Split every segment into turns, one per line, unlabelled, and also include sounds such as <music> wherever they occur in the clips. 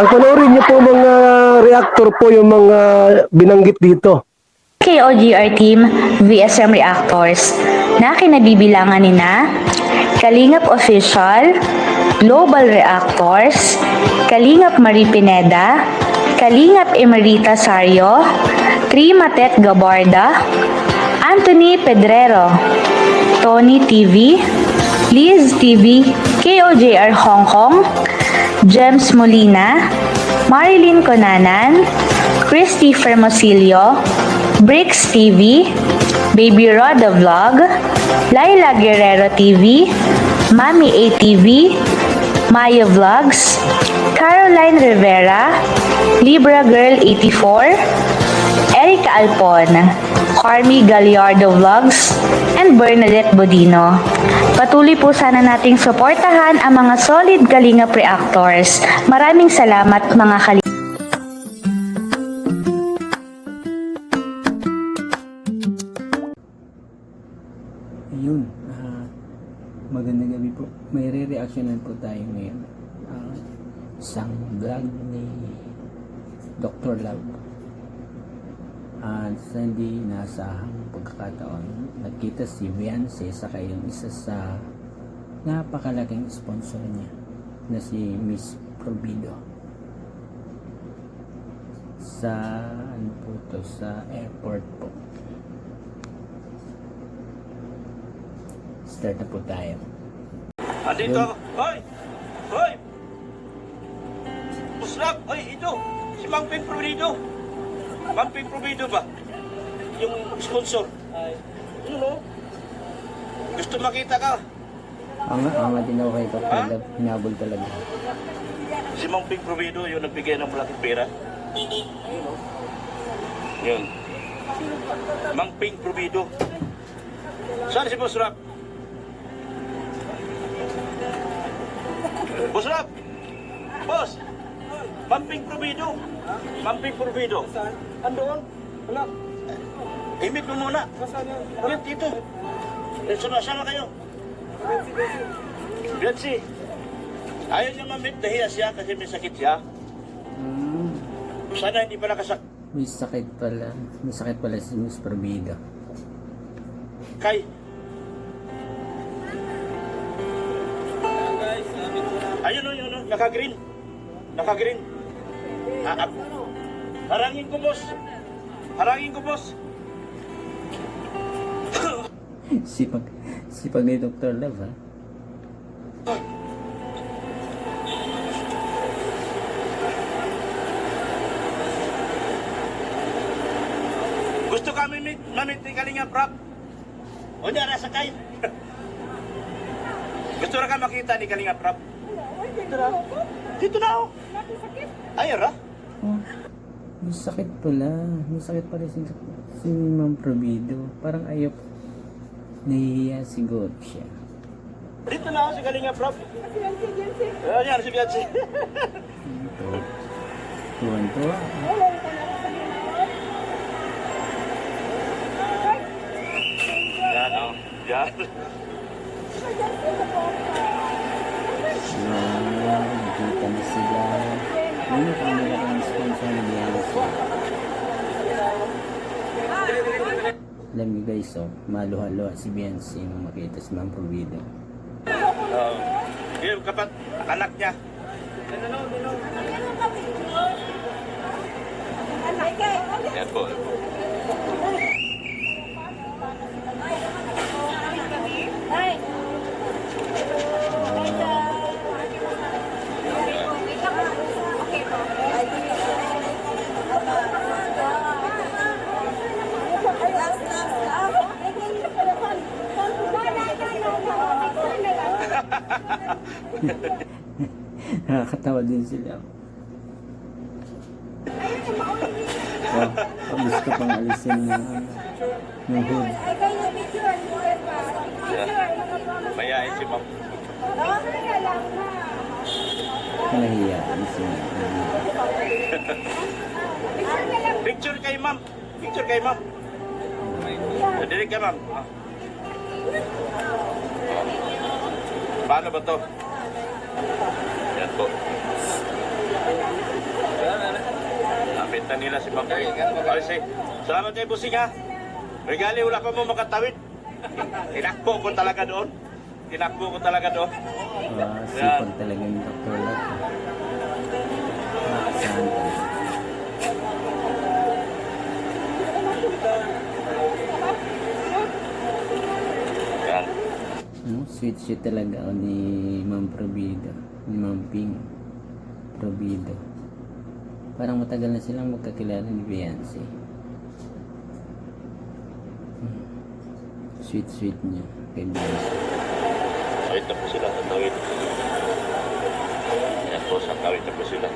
Ang panoorin niyo po mga reactor po yung mga binanggit dito.
KOGR Team VSM Reactors na kinabibilangan ni na Kalingap Official, Global Reactors, Kalingap Marie Pineda, Kalingap Emerita Sario, Trimatet Gabarda, Anthony Pedrero, Tony TV, Liz TV, KOJR Hong Kong, James Molina, Marilyn Conanan, Christy Fermosilio, Bricks TV, Baby Roda Vlog, Laila Guerrero TV, Mami ATV, Maya Vlogs, Caroline Rivera, Libra Girl 84, Erica Alpon, Carmi Gallardo Vlogs, and Bernadette Bodino. Patuloy po sana nating suportahan ang mga solid Kalingap Reactors. Maraming salamat mga Kalingap.
Ayun, ah, magandang gabi po. May re-reactionan po tayo ngayon. Ah, isang vlog ni Dr. Love. At sa hindi inaasahang pagkakataon, nakita si Beyonce sa kayong isa sa napakalaking sponsor niya na si Miss Provido. Sa ano po to, sa airport po. Start na po tayo.
Andito! Hoy! Hoy! Puslap! Hoy, ito! Si Mang Ping Provido! Mang Ping Provido ba? Yung sponsor. Ay. Ano no? Gusto makita ka?
Ang ang din ako kay.
Ha?
Love, hinabol talaga.
Si Mang Ping Provido, yung nagbigay ng malaking pera. Yun. Mang Ping Provido. Saan si Boss Rap? Boss Rap! Boss! Mamping Provido! Mamping Provido! Saan? Andoon? Wala. Imit mo muna. Saan yan? Wala dito. Eh, sama, sama kayo. Beyonce. Ayaw niya mamit, nahiya siya kasi may sakit siya.
Hmm,
Sana hindi pala kasak...
may sakit pala. May sakit pala si Miss Provido.
Kay. Ayun o, yun o, naka-green. Naka-green. Ah, ah. Harangin ko, boss. Harangin ko, boss. <coughs>
sipag, sipag ni Dr. Love ha.
Gusto kami mamit, mamit ni Kalinga Prap. O niya, nasa kay. <laughs> Gusto na ka makita ni Kalinga Prap. Dito na. Dito na oh. Ayun ra.
Oh, may sakit pala. May sakit pala si, si Ma'am Provido. Parang ayok. Nahihiya siguro siya.
Dito na ako si Kalinga Prap. Ayun yan, si Beyonce.
Tuwan-tuwa.
Yan o. Yan.
Wow, nakita na sila. Yung kanila ang sponsor ni Beyonce? Alam niyo guys, oh, maluha-luha si Beyonce nung makita si Ma'am Provido.
Uh, yung kapat, anak niya. Yan po. <laughs>
Nakakatawa din sila. Wow, oh, gusto pang alisin ano, yung hood.
Mayain si ma'am.
Nahiya din sila.
Picture kay ma'am. Picture kay ma'am. Dili kay ma'am. Paano ba to? Yan po. Nakita nila si. Ay, say, salamat kay Busing ha. Regali, wala pa mo makatawid. Tinakbo ko talaga doon. Tinakbo ko talaga doon.
Ah, sipag talaga ni Dr. Love. Nakakasahan talaga.
Yan.
Ano, sweet sweet talaga ako ni Ma'am Provido. Ni Ma'am Ping. Provido. Parang matagal na silang magkakilala ni Beyonce. Hmm. Sweet sweet niya kay Beyonce.
Tawid na po sila. Tawid. Yan po, sa tawid na po sila.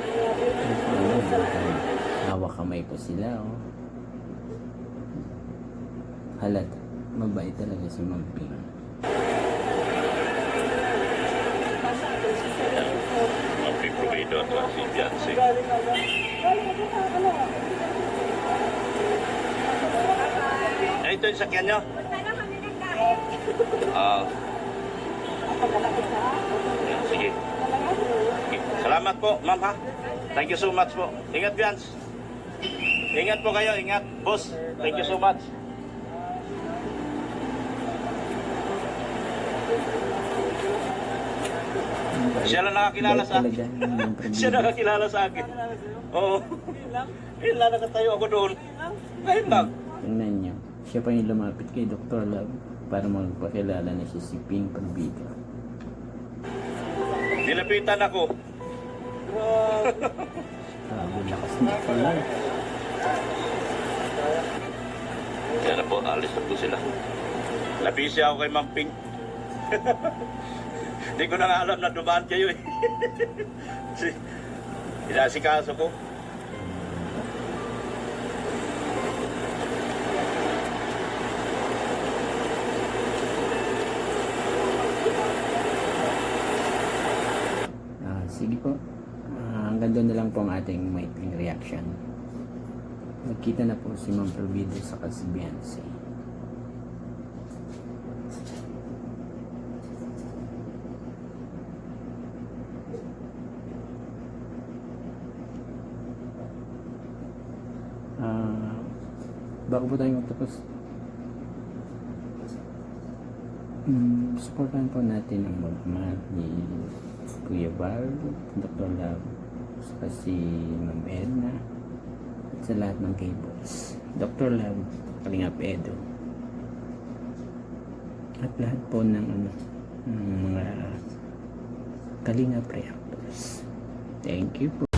Hawak kamay po sila, oh. Halat. Mabait talaga si Ma'am Ping.
Ma'am Ping Provido at si Beyonce. Eh, ito yung sakyan nyo? Ah. Yan, sige. Sige. Salamat po, ma'am ha. Thank you so much po. Ingat, Bians. Ingat po kayo, ingat. Boss, thank you so much. Siya lang nakakilala sa akin. <laughs> Siya nakakilala sa akin. Oo. Ayun lang, nakatayo ako doon. Ayun lang.
Tingnan niyo. Siya pa yung lumapit kay Dr. Love para magpakilala na siya si Ping Provido.
Nilapitan ako.
Grabe lakas ni Dr. Love.
Kaya na po, alis na po sila. Labisi ako kay Ma'am Ping. <laughs> Hindi ko na nga alam na dumaan kayo eh. <laughs> si, inasikaso ko.
Ah, sige po. Ah, hanggang doon na lang po ang ating maikling reaction. Nagkita na po si Ma'am Provido sa si Beyonce. Ah, bago po tayo magtapos, mm, supportan po natin ang magmahal ni Kuya Bar, Dr. Love, saka si Ma'am Edna, at sa lahat ng K-Boys. Dr. Love, Kalingap Edo, at lahat po ng, ano, ng mga Kalingap Reactors. Thank you po.